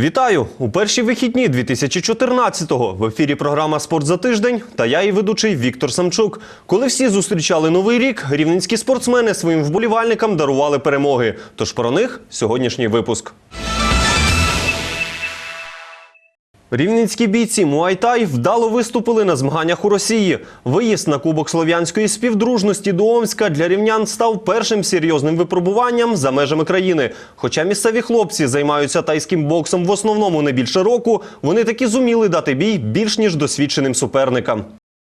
Вітаю у перші вихідні 2014-го. В ефірі програма Спорт за тиждень та я і ведучий Віктор Самчук. Коли всі зустрічали новий рік, рівненські спортсмени своїм вболівальникам дарували перемоги. Тож про них сьогоднішній випуск. Рівненські бійці Муайтай вдало виступили на змаганнях у Росії. Виїзд на Кубок Слов'янської співдружності до Омська для рівнян став першим серйозним випробуванням за межами країни. Хоча місцеві хлопці займаються тайським боксом в основному не більше року, вони таки зуміли дати бій більш ніж досвідченим суперникам.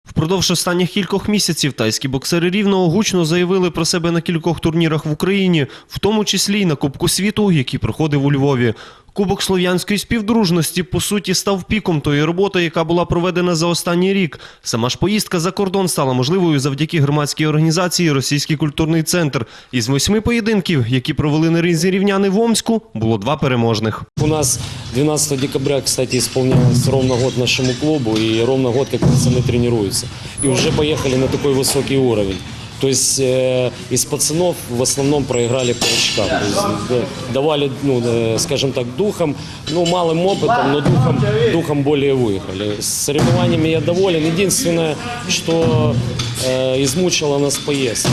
Впродовж останніх кількох місяців тайські боксери рівного гучно заявили про себе на кількох турнірах в Україні, в тому числі й на Кубку світу, який проходив у Львові. Кубок слов'янської співдружності по суті став піком тої роботи, яка була проведена за останній рік. Сама ж поїздка за кордон стала можливою завдяки громадській організації Російський культурний центр. Із восьми поєдинків, які провели на ринзі рівняни в Омську, було два переможних. У нас 12 декабря, кстати, исполнялось ровно год нашему клубу, и ровно год, как пацаны тренируются. И уже поехали на такой высокий уровень. То есть э, из пацанов в основном проиграли по очкам. То есть, да, давали, ну, э, скажем так, духом, ну, малым опытом, но духом, духом более выехали. С соревнованиями я доволен. Единственное, что э, измучила нас поездка.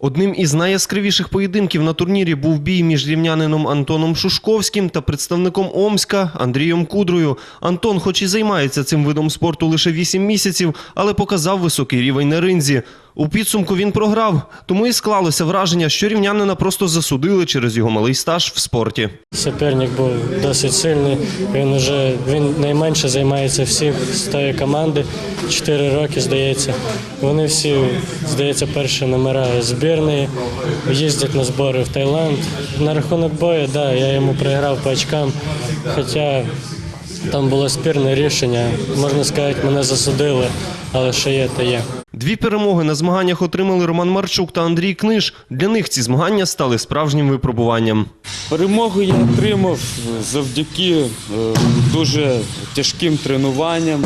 Одним із найяскравіших поєдинків на турнірі був бій між рівнянином Антоном Шушковським та представником Омська Андрієм Кудрою. Антон, хоч і займається цим видом спорту лише 8 місяців, але показав високий рівень на ринзі. У підсумку він програв, тому і склалося враження, що рівнянина просто засудили через його малий стаж в спорті. Суперник був досить сильний. Він уже він найменше займається всіх з тої команди. Чотири роки, здається. Вони всі, здається, перші номера збірної, їздять на збори в Таїланд. На рахунок бою, да, я йому програв по очкам. Хоча там було спірне рішення. Можна сказати, мене засудили, але що є, то є. Дві перемоги на змаганнях отримали Роман Марчук та Андрій Книж. Для них ці змагання стали справжнім випробуванням. Перемогу я отримав завдяки е, дуже тяжким тренуванням.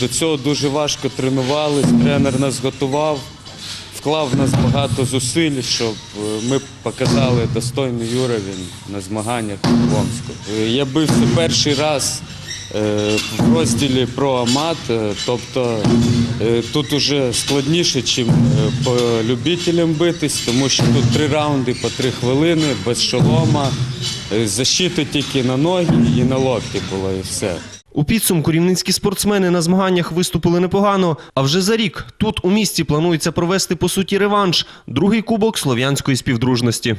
До цього дуже важко тренувались. Тренер нас готував, вклав в нас багато зусиль, щоб е, ми показали достойний уровень на змаганнях в Омську. Е, Я бився перший раз в розділі про амат, тобто тут уже складніше, ніж по любителям битись, тому що тут три раунди по три хвилини, без шолома, е, защита тільки на ноги і на локті було, і все. У підсумку рівненські спортсмени на змаганнях виступили непогано. А вже за рік тут у місті планується провести по суті реванш другий кубок слов'янської співдружності.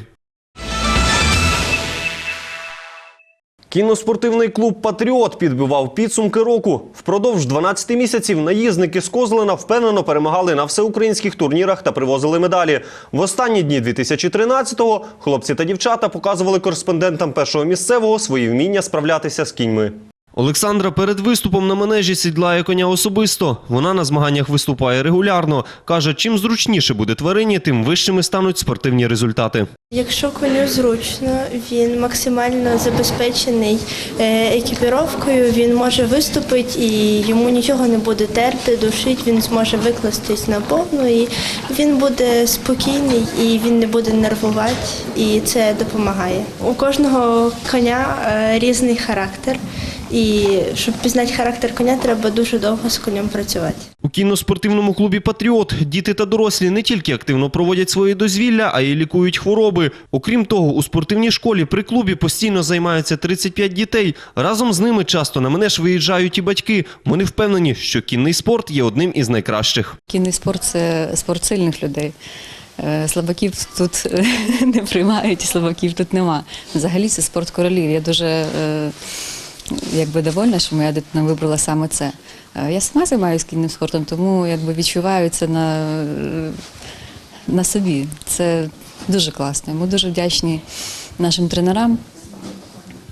Кіноспортивний клуб Патріот підбивав підсумки року. Впродовж 12 місяців наїзники з Козлина впевнено перемагали на всеукраїнських турнірах та привозили медалі. В останні дні 2013-го хлопці та дівчата показували кореспондентам першого місцевого свої вміння справлятися з кіньми. Олександра перед виступом на манежі сідлає коня особисто. Вона на змаганнях виступає регулярно. Каже, чим зручніше буде тварині, тим вищими стануть спортивні результати. Якщо коню зручно, він максимально забезпечений е, екіпіровкою, він може виступити і йому нічого не буде терти, душить, він зможе викластись на повну і він буде спокійний і він не буде нервувати, і це допомагає. У кожного коня е, різний характер, і щоб пізнати характер коня, треба дуже довго з конем працювати. У кіноспортивному клубі Патріот діти та дорослі не тільки активно проводять свої дозвілля, а й лікують хвороби. Окрім того, у спортивній школі при клубі постійно займаються 35 дітей. Разом з ними часто на мене ж виїжджають і батьки. Вони впевнені, що кінний спорт є одним із найкращих. Кінний спорт це спорт сильних людей. Е, Слабаків тут е, не приймають, і слабаків тут нема. Взагалі це спорт королів. Я дуже е, якби довольна, що моя дитина вибрала саме це. Е, Я сама займаюся кінним спортом, тому якби відчуваю це на, на собі. Це дуже класно. Ми дуже вдячні нашим тренерам,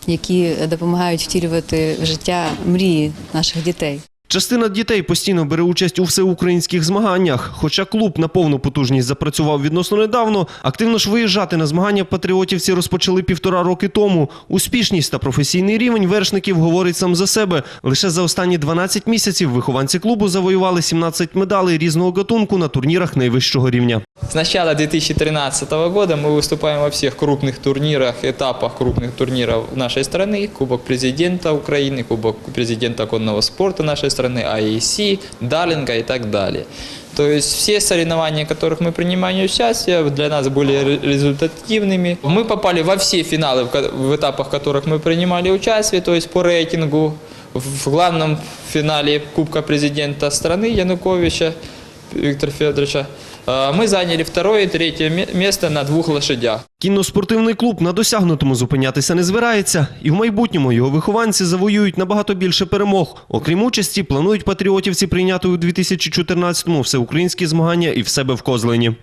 які допомагають втілювати життя мрії наших дітей. Частина дітей постійно бере участь у всеукраїнських змаганнях. Хоча клуб на повну потужність запрацював відносно недавно, активно ж виїжджати на змагання патріотівці розпочали півтора роки тому. Успішність та професійний рівень вершників говорить сам за себе. Лише за останні 12 місяців вихованці клубу завоювали 17 медалей різного гатунку на турнірах найвищого рівня. С начала 2013 года мы выступаем во всех крупных турнирах, этапах крупных турниров нашей страны. Кубок президента Украины, Кубок президента конного спорта нашей страны, АИС, Далинга и так далее. То есть все соревнования, в которых мы принимаем участие, для нас были ре- результативными. Мы попали во все финалы, в ко- в этапах, в которых мы принимали участие, то есть по рейтингу. В главном финале Кубка президента страны Януковича Виктора Федоровича э, зайняли заняли второе і третє місце на двох лошадях. Кінно-спортивний клуб на досягнутому зупинятися не збирається, і в майбутньому його вихованці завоюють набагато більше перемог. Окрім участі, планують патріотівці прийняти у 2014-му всеукраїнські змагання і в себе в Козлені.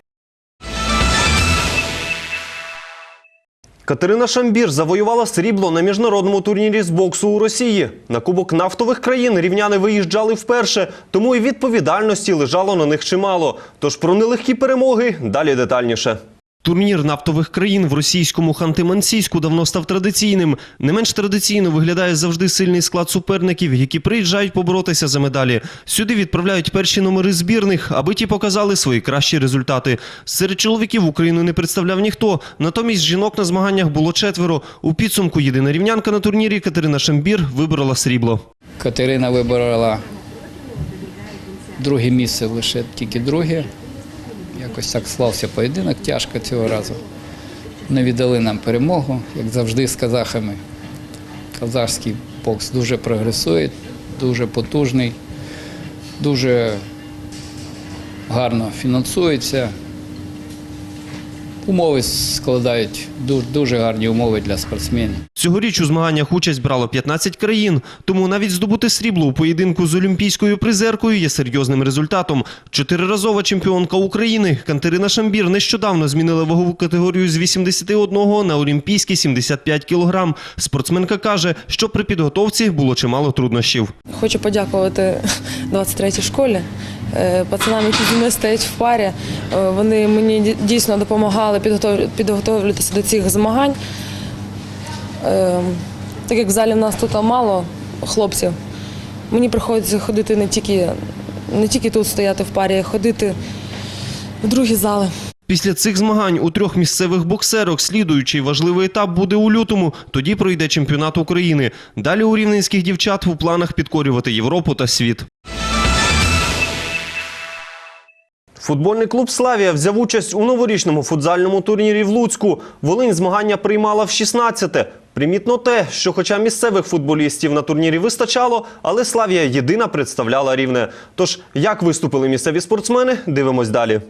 Катерина Шамбір завоювала срібло на міжнародному турнірі з боксу у Росії. На кубок нафтових країн рівняни виїжджали вперше, тому і відповідальності лежало на них чимало. Тож про нелегкі перемоги далі детальніше. Турнір нафтових країн в російському Ханти-Мансійську давно став традиційним. Не менш традиційно виглядає завжди сильний склад суперників, які приїжджають поборотися за медалі. Сюди відправляють перші номери збірних, аби ті показали свої кращі результати. Серед чоловіків Україну не представляв ніхто. Натомість жінок на змаганнях було четверо. У підсумку єдина рівнянка на турнірі Катерина Шамбір виборола срібло. Катерина виборола друге місце лише тільки друге. Якось так слався поєдинок тяжко цього разу. Не віддали нам перемогу, як завжди з казахами. Казахський бокс дуже прогресує, дуже потужний, дуже гарно фінансується. Умови складають ду- дуже гарні умови для спортсменів. Цьогоріч у змаганнях участь брало 15 країн, тому навіть здобути срібло у поєдинку з олімпійською призеркою є серйозним результатом. Чотириразова чемпіонка України Катерина Шамбір нещодавно змінила вагову категорію з 81 на олімпійські 75 кілограм. Спортсменка каже, що при підготовці було чимало труднощів. Хочу подякувати 23-й школі. Е, Пацанам, які зі мною стоять в парі, Е, вони мені дійсно допомагали підготов- підготовлюватися до цих змагань. Е, Так як в залі в нас тут мало хлопців, мені приходиться ходити не тільки, не тільки тут стояти в парі, а ходити в другі зали. Після цих змагань у трьох місцевих боксерок слідуючий важливий етап буде у лютому. Тоді пройде чемпіонат України. Далі у рівненських дівчат у планах підкорювати Європу та світ. Футбольний клуб Славія взяв участь у новорічному футзальному турнірі в Луцьку. Волинь змагання приймала в 16-те. Примітно те, що хоча місцевих футболістів на турнірі вистачало, але Славія єдина представляла рівне. Тож, як виступили місцеві спортсмени, дивимось далі.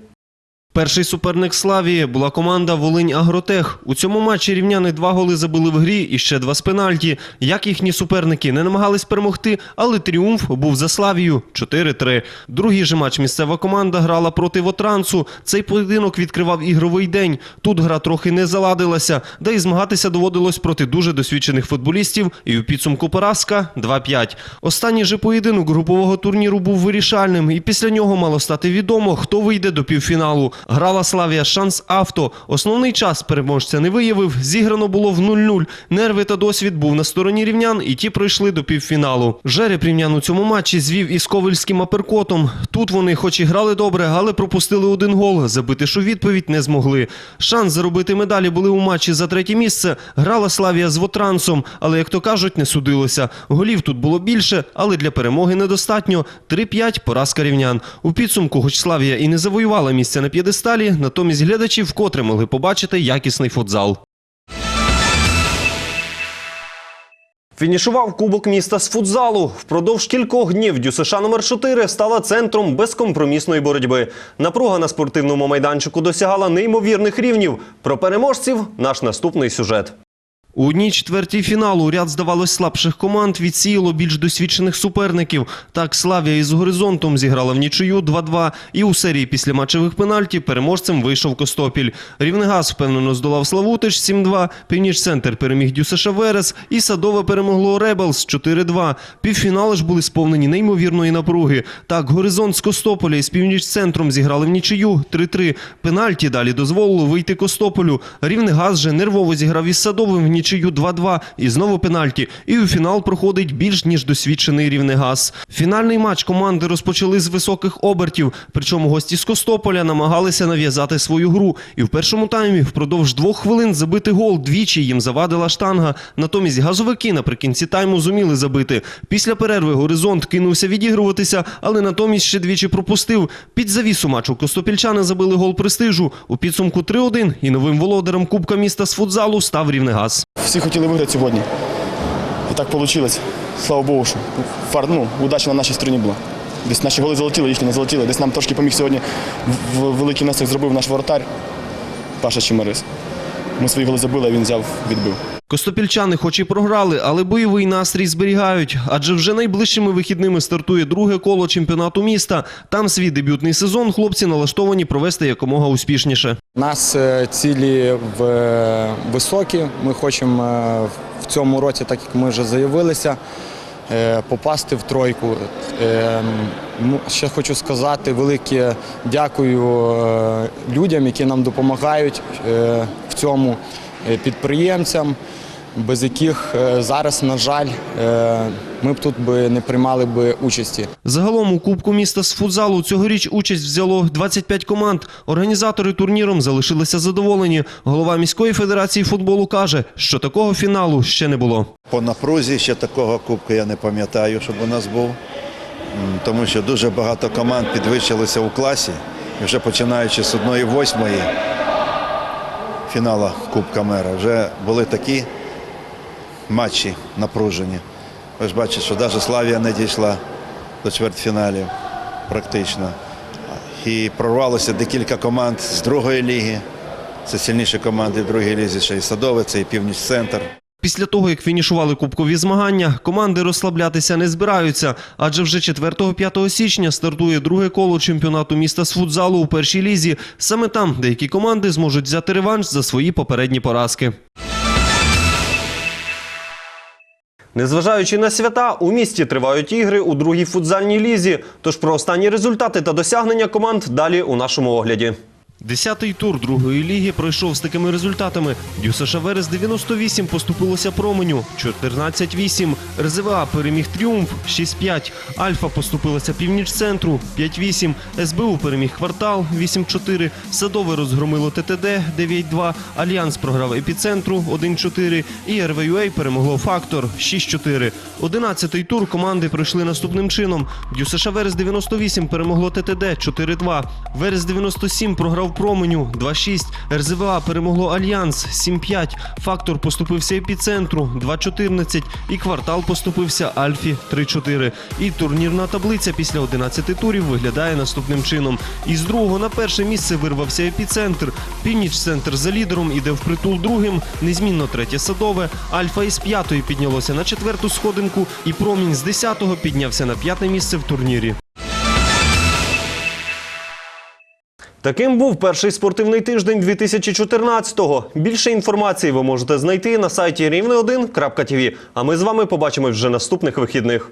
Перший суперник Славії була команда Волинь Агротех. У цьому матчі рівняни два голи забили в грі і ще два з пенальті. Як їхні суперники не намагались перемогти, але тріумф був за Славію 4-3. Другий же матч місцева команда грала проти Вотрансу. Цей поєдинок відкривав ігровий день. Тут гра трохи не заладилася, да й змагатися доводилось проти дуже досвідчених футболістів. І у підсумку поразка 2-5. Останній же поєдинок групового турніру був вирішальним, і після нього мало стати відомо, хто вийде до півфіналу. Грала Славія шанс авто. Основний час переможця не виявив. Зіграно було в 0-0. Нерви та досвід був на стороні рівнян, і ті пройшли до півфіналу. Жереб рівнян у цьому матчі звів із ковальським аперкотом. Тут вони, хоч і грали добре, але пропустили один гол. Забити ж у відповідь не змогли. Шанс заробити медалі були у матчі за третє місце. Грала Славія з Вотрансом, але як то кажуть, не судилося. Голів тут було більше, але для перемоги недостатньо. 3-5 поразка рівнян. У підсумку, хоч Славія і не завоювала місця на п'єдесталі, натомість глядачі вкотре могли побачити якісний футзал. Фінішував Кубок міста з футзалу. Впродовж кількох днів ДЮСШ номер 4 стала центром безкомпромісної боротьби. Напруга на спортивному майданчику досягала неймовірних рівнів. Про переможців наш наступний сюжет. У одній четвертій фіналу ряд, здавалось, слабших команд відсіяло більш досвідчених суперників. Так, Славія із горизонтом зіграла в нічию 2-2. І у серії після матчевих пенальті переможцем вийшов Костопіль. Рівнегаз впевнено здолав Славутич 7-2, Північ-Центр переміг ДЮСШ Верес і Садове перемогло Ребелс 4-2. Півфінали ж були сповнені неймовірної напруги. Так, горизонт з Костополя із Північ-Центром зіграли в нічию 3-3. Пенальті далі дозволило вийти Костополю. Рівнегаз же нервово зіграв із Садовим в нічию нічию 2-2 і знову пенальті. І у фінал проходить більш ніж досвідчений рівнегаз. Фінальний матч команди розпочали з високих обертів. Причому гості з Костополя намагалися нав'язати свою гру. І в першому таймі впродовж двох хвилин забити гол двічі їм завадила штанга. Натомість газовики наприкінці тайму зуміли забити. Після перерви горизонт кинувся відігруватися, але натомість ще двічі пропустив. Під завісу матчу костопільчани забили гол престижу. У підсумку 3-1 і новим володарем Кубка міста з футзалу став Рівнегаз. Всі хотіли виграти сьогодні. І так вийшло. Слава Богу, що фар, ну, удача на нашій стороні була. Десь наші голи залетіли, їхні не залетіли. Десь нам трошки поміг сьогодні в- в- великий внесок зробив наш воротар Паша Чимарис. Ми свої голи забили, а він взяв, відбив. Костопільчани хоч і програли, але бойовий настрій зберігають. Адже вже найближчими вихідними стартує друге коло чемпіонату міста. Там свій дебютний сезон хлопці налаштовані провести якомога успішніше. У нас е, цілі е, високі. Ми хочемо е, в цьому році, так як ми вже заявилися, попасти в тройку. Ще хочу сказати велике дякую людям, які нам допомагають в цьому підприємцям, без яких е, зараз, на жаль, е, ми б тут би не приймали би участі. Загалом у Кубку міста з футзалу цьогоріч участь взяло 25 команд. Організатори турніром залишилися задоволені. Голова міської федерації футболу каже, що такого фіналу ще не було. По напрузі ще такого кубку я не пам'ятаю, щоб у нас був. Тому що дуже багато команд підвищилися у класі. І вже починаючи з 1-8 фінала Кубка Мера, вже були такі матчі напружені. Ви ж бачите, що навіть Славія не дійшла до чвертьфіналів практично. І прорвалося декілька команд з другої ліги. Це сильніші команди в другій лізі, ще і Садове, це і Північ-Центр. Після того, як фінішували кубкові змагання, команди розслаблятися не збираються, адже вже 4-5 січня стартує друге коло чемпіонату міста з футзалу у першій лізі. Саме там деякі команди зможуть взяти реванш за свої попередні поразки. Незважаючи на свята, у місті тривають ігри у другій футзальній лізі. Тож про останні результати та досягнення команд далі у нашому огляді. Десятий тур другої ліги пройшов з такими результатами. ДЮСШ Верес 98 поступилося променю 14-8. РЗВА переміг Тріумф 6-5. Альфа поступилася північ центру 5-8. СБУ переміг квартал 8-4. Садове розгромило ТТД 9-2. Альянс програв епіцентру 1-4. І РВЮА перемогло фактор 6-4. Одинадцятий тур команди пройшли наступним чином. ДЮСШ Верес 98 перемогло ТТД 4-2. Верес 97 програв променю 2-6. РЗВА перемогло Альянс 7-5. Фактор поступився епіцентру 2-14. І квартал поступився Альфі 3-4. І турнірна таблиця після 11 турів виглядає наступним чином. Із другого на перше місце вирвався епіцентр. Північ центр за лідером іде впритул другим. Незмінно третє садове. Альфа із п'ятої піднялося на четверту сходинку. І промінь з десятого піднявся на п'яте місце в турнірі. Таким був перший спортивний тиждень 2014-го. Більше інформації ви можете знайти на сайті рівне1.tv. А ми з вами побачимось вже наступних вихідних.